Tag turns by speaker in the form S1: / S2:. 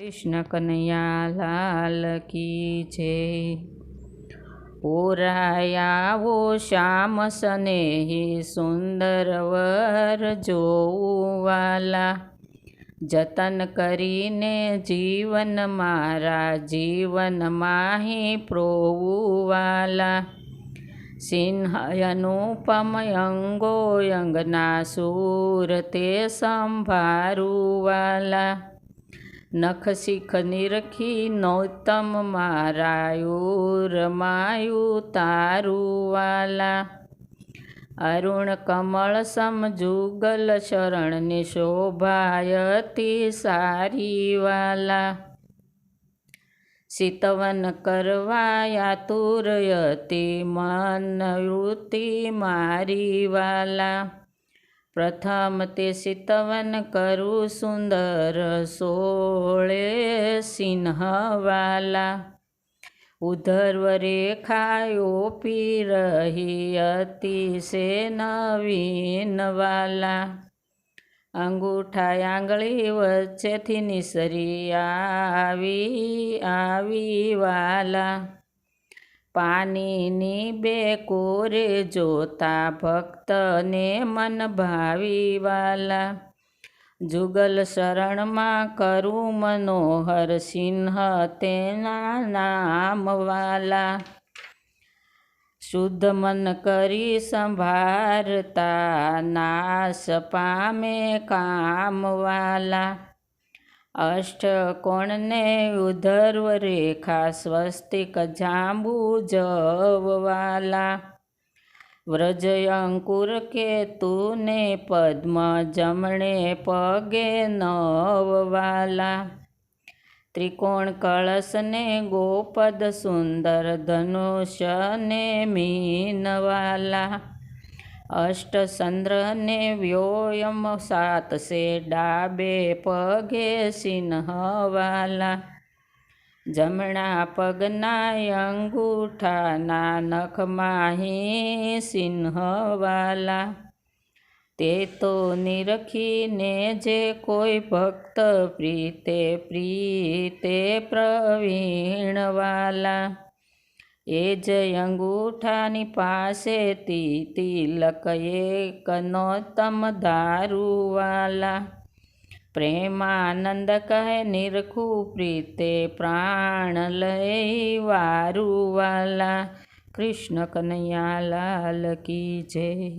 S1: કૃષ્ણ કનૈયા લાલ કી જય પોરાયાવો શ્યામ સનેહી સુંદર વર જોવાલા જતન કરીને જીવન મારા જીવન માહી પ્રોવાલા સિંહ અનુપમ અંગો અંગના સૂર તે સંભારુવાલા. નખ શીખ નિરખી નૌતમ મારાયુર માયુ તારુવાલા. અરુણ કમળ સમજુગલ શરણની શોભાયતી સારીવાલા. સિતવન કરવા યાતુરયતી મન વૃત્તિ મારીવાલા. પ્રથમ તે સિતવન કરું સુંદર સોળે સિંહવાલા. ઉધર્વ રેખાયો પી રહી અતિશે નવીનવાલા અંગૂઠા આંગળી વચ્ચેથી નિસરી આવી આવી વાલા. પાણીની બે કોરે જોતા ભક્તને મન ભાવીવાલા. જુગલ શરણમાં કરું મનોહર સિંહ તેના નામવાલા. શુદ્ધ મન કરી સંભારતા નાશ પામે કામવાલા. અષ્ટકોણને ઉધર્વ રેખા સ્વસ્તિક જાંબુ જવવાલા. વ્રજ અંકુર કેતુને પદ્મ જમણે પગે નવવાલા. ત્રિકોણ કળશને ગોપદ સુંદર ધનુષ્યને મીનવાલા. અષ્ટચંદ્રને વ્યોયમ સાત સે ડાબે પગે સિંહવાલા જમણા પગના અંગૂઠાના નખમાહી સિંહવાલા તે તો નિરખીને જે કોઈ ભક્ત પ્રીતે પ્રીતે પ્રવીણવાલા એ જ અંગૂઠાની પાસેથી તિલક એક નોતમ દારૂવાલા. પ્રેમાનંદ કહે, નિરખું પ્રીતે પ્રાણ લઈ વારુવાલા. કૃષ્ણ કનૈયા લાલ કી જય.